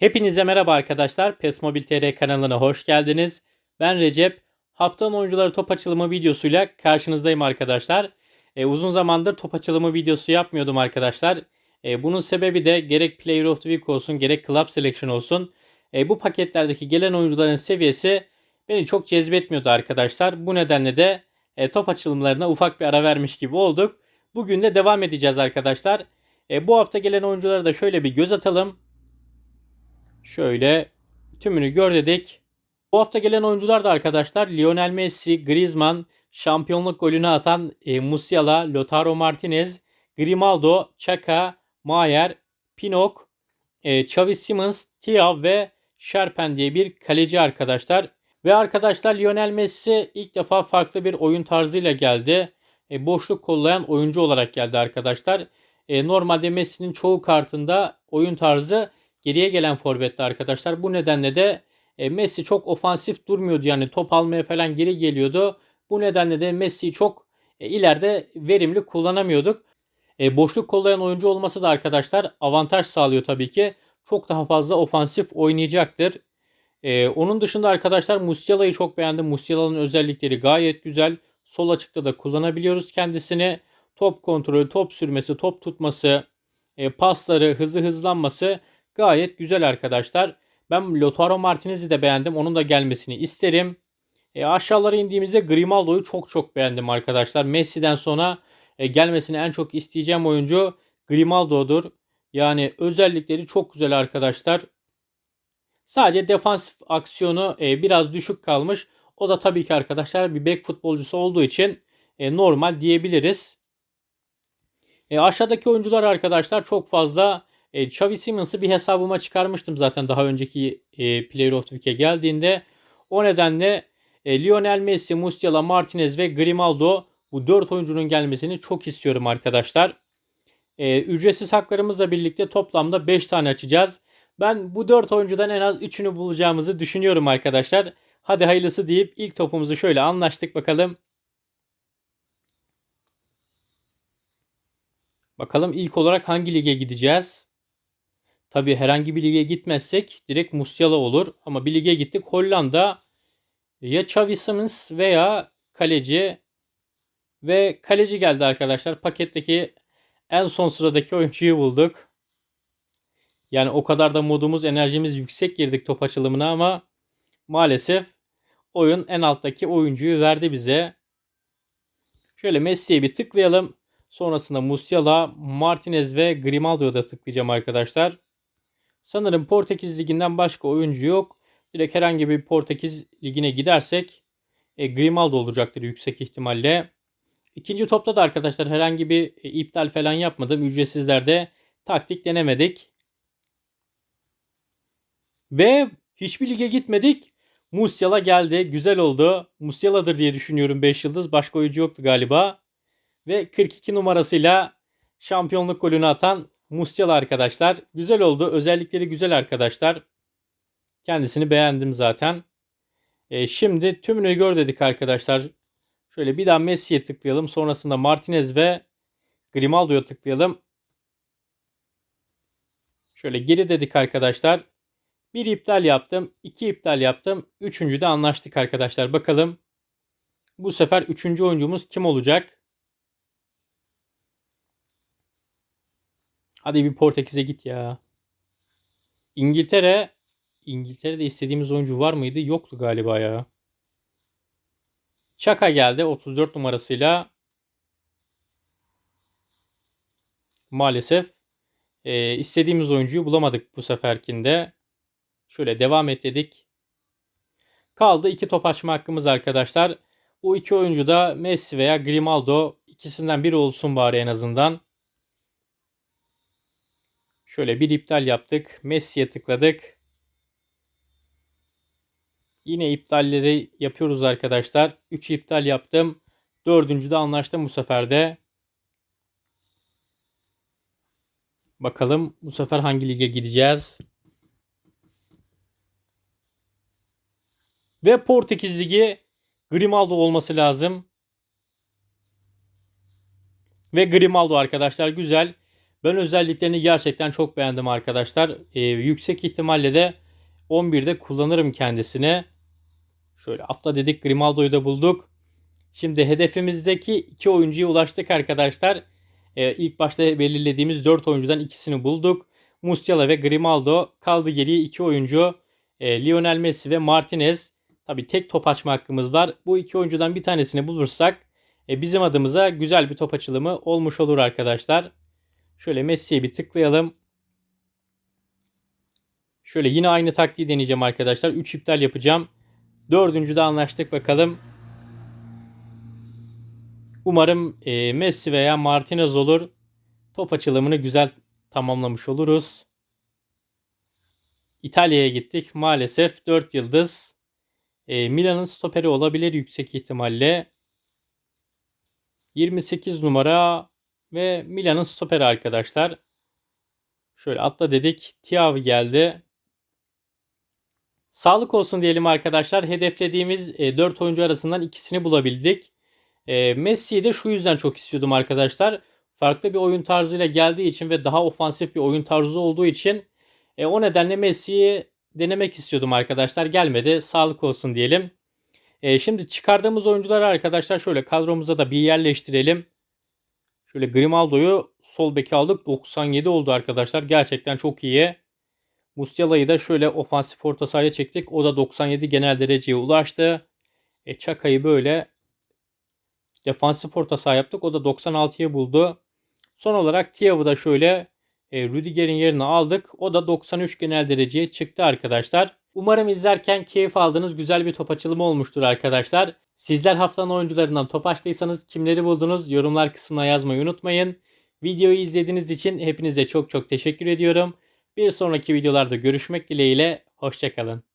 Hepinize merhaba arkadaşlar. PES Mobil TR kanalına hoş geldiniz. Ben Recep. Haftanın oyuncuları top açılımı videosuyla karşınızdayım arkadaşlar. E, uzun zamandır top açılımı videosu yapmıyordum arkadaşlar. E, bunun sebebi de gerek Player of the Week olsun gerek Club Selection olsun. E, bu paketlerdeki gelen oyuncuların seviyesi beni çok cezbetmiyordu arkadaşlar. Bu nedenle de e, top açılımlarına ufak bir ara vermiş gibi olduk. Bugün de devam edeceğiz arkadaşlar. E, bu hafta gelen oyunculara da şöyle bir göz atalım. Şöyle tümünü gör dedik. Bu hafta gelen oyuncular da arkadaşlar Lionel Messi, Griezmann, şampiyonluk golünü atan e, Musiala, Lautaro Martinez, Grimaldo, Chaka, Mayer, Pinok, e, Xavi Simons, Tia ve Sherpen diye bir kaleci arkadaşlar. Ve arkadaşlar Lionel Messi ilk defa farklı bir oyun tarzıyla geldi. E, boşluk kollayan oyuncu olarak geldi arkadaşlar. E, normalde Messi'nin çoğu kartında oyun tarzı geriye gelen forvetti arkadaşlar. Bu nedenle de e, Messi çok ofansif durmuyordu. Yani top almaya falan geri geliyordu. Bu nedenle de Messi'yi çok e, ileride verimli kullanamıyorduk. E, boşluk kollayan oyuncu olması da arkadaşlar avantaj sağlıyor tabii ki. Çok daha fazla ofansif oynayacaktır. Onun dışında arkadaşlar Musiala'yı çok beğendim. Musiala'nın özellikleri gayet güzel. Sol açıkta da kullanabiliyoruz kendisini. Top kontrolü, top sürmesi, top tutması, pasları, hızlı hızlanması gayet güzel arkadaşlar. Ben Lautaro Martinez'i de beğendim. Onun da gelmesini isterim. E, aşağılara indiğimizde Grimaldo'yu çok çok beğendim arkadaşlar. Messi'den sonra e, gelmesini en çok isteyeceğim oyuncu Grimaldo'dur. Yani özellikleri çok güzel arkadaşlar. Sadece defansif aksiyonu e, biraz düşük kalmış. O da tabii ki arkadaşlar bir bek futbolcusu olduğu için e, normal diyebiliriz. E, aşağıdaki oyuncular arkadaşlar çok fazla e, Xavi Simons'ı bir hesabıma çıkarmıştım zaten daha önceki e, Player of the Week'e geldiğinde. O nedenle e, Lionel Messi, Musiala, Martinez ve Grimaldo bu 4 oyuncunun gelmesini çok istiyorum arkadaşlar. E, ücretsiz haklarımızla birlikte toplamda 5 tane açacağız. Ben bu 4 oyuncudan en az 3'ünü bulacağımızı düşünüyorum arkadaşlar. Hadi hayırlısı deyip ilk topumuzu şöyle anlaştık bakalım. Bakalım ilk olarak hangi lige gideceğiz? Tabii herhangi bir lige gitmezsek direkt Musiala olur. Ama bir lige gittik. Hollanda ya Xavi Simons veya kaleci ve kaleci geldi arkadaşlar. Paketteki en son sıradaki oyuncuyu bulduk. Yani o kadar da modumuz, enerjimiz yüksek girdik top açılımına ama maalesef oyun en alttaki oyuncuyu verdi bize. Şöyle Messi'ye bir tıklayalım. Sonrasında Musiala, Martinez ve Grimaldo'ya da tıklayacağım arkadaşlar. Sanırım Portekiz Ligi'nden başka oyuncu yok. Direkt herhangi bir Portekiz Ligi'ne gidersek e, Grimaldo olacaktır yüksek ihtimalle. İkinci topta da arkadaşlar herhangi bir e, iptal falan yapmadım. Ücretsizlerde taktik denemedik. Ve hiçbir lige gitmedik. Musiala geldi. Güzel oldu. Musiala'dır diye düşünüyorum 5 yıldız. Başka oyuncu yoktu galiba. Ve 42 numarasıyla şampiyonluk golünü atan Musiala arkadaşlar. Güzel oldu. Özellikleri güzel arkadaşlar. Kendisini beğendim zaten. E, şimdi tümünü gör dedik arkadaşlar. Şöyle bir daha Messi'ye tıklayalım. Sonrasında Martinez ve Grimaldo'ya tıklayalım. Şöyle geri dedik arkadaşlar. Bir iptal yaptım. iki iptal yaptım. Üçüncü de anlaştık arkadaşlar. Bakalım bu sefer üçüncü oyuncumuz kim olacak? Hadi bir Portekiz'e git ya. İngiltere İngiltere'de istediğimiz oyuncu var mıydı? Yoktu galiba ya. Çaka geldi 34 numarasıyla. Maalesef e, istediğimiz oyuncuyu bulamadık bu seferkinde. Şöyle devam et dedik. Kaldı iki top açma hakkımız arkadaşlar. Bu iki oyuncu da Messi veya Grimaldo ikisinden biri olsun bari en azından. Şöyle bir iptal yaptık. Messi'ye tıkladık. Yine iptalleri yapıyoruz arkadaşlar. 3 iptal yaptım. Dördüncü de anlaştım bu sefer de. Bakalım bu sefer hangi lige gideceğiz. Ve Portekiz Ligi Grimaldo olması lazım. Ve Grimaldo arkadaşlar güzel. Ben özelliklerini gerçekten çok beğendim arkadaşlar. Ee, yüksek ihtimalle de 11'de kullanırım kendisini. Şöyle atla dedik Grimaldo'yu da bulduk. Şimdi hedefimizdeki iki oyuncuya ulaştık arkadaşlar. Ee, ilk başta belirlediğimiz 4 oyuncudan ikisini bulduk. Musiala ve Grimaldo kaldı geriye iki oyuncu. Ee, Lionel Messi ve Martinez. Tabi tek top açma hakkımız var. Bu iki oyuncudan bir tanesini bulursak e, bizim adımıza güzel bir top açılımı olmuş olur arkadaşlar. Şöyle Messi'ye bir tıklayalım. Şöyle yine aynı taktiği deneyeceğim arkadaşlar. 3 iptal yapacağım. Dördüncüde anlaştık bakalım. Umarım e, Messi veya Martinez olur. Top açılımını güzel tamamlamış oluruz. İtalya'ya gittik. Maalesef 4 yıldız. E, Milan'ın stoperi olabilir yüksek ihtimalle. 28 numara ve Milan'ın stoperi arkadaşlar. Şöyle atla dedik. Thiago geldi. Sağlık olsun diyelim arkadaşlar. Hedeflediğimiz 4 oyuncu arasından ikisini bulabildik. E, Messi'yi de şu yüzden çok istiyordum arkadaşlar. Farklı bir oyun tarzıyla geldiği için ve daha ofansif bir oyun tarzı olduğu için e, o nedenle Messi'yi denemek istiyordum arkadaşlar. Gelmedi. Sağlık olsun diyelim. E, şimdi çıkardığımız oyuncuları arkadaşlar şöyle kadromuza da bir yerleştirelim. Şöyle Grimaldo'yu sol beki aldık. 97 oldu arkadaşlar. Gerçekten çok iyi. Musiala'yı da şöyle ofansif orta sahaya çektik. O da 97 genel dereceye ulaştı. E, Çaka'yı böyle defansif orta saha yaptık. O da 96'yı buldu. Son olarak Tiav'ı da şöyle e, Rüdiger'in yerine aldık. O da 93 genel dereceye çıktı arkadaşlar. Umarım izlerken keyif aldığınız güzel bir top açılımı olmuştur arkadaşlar. Sizler haftanın oyuncularından top açtıysanız kimleri buldunuz yorumlar kısmına yazmayı unutmayın. Videoyu izlediğiniz için hepinize çok çok teşekkür ediyorum. Bir sonraki videolarda görüşmek dileğiyle. Hoşçakalın.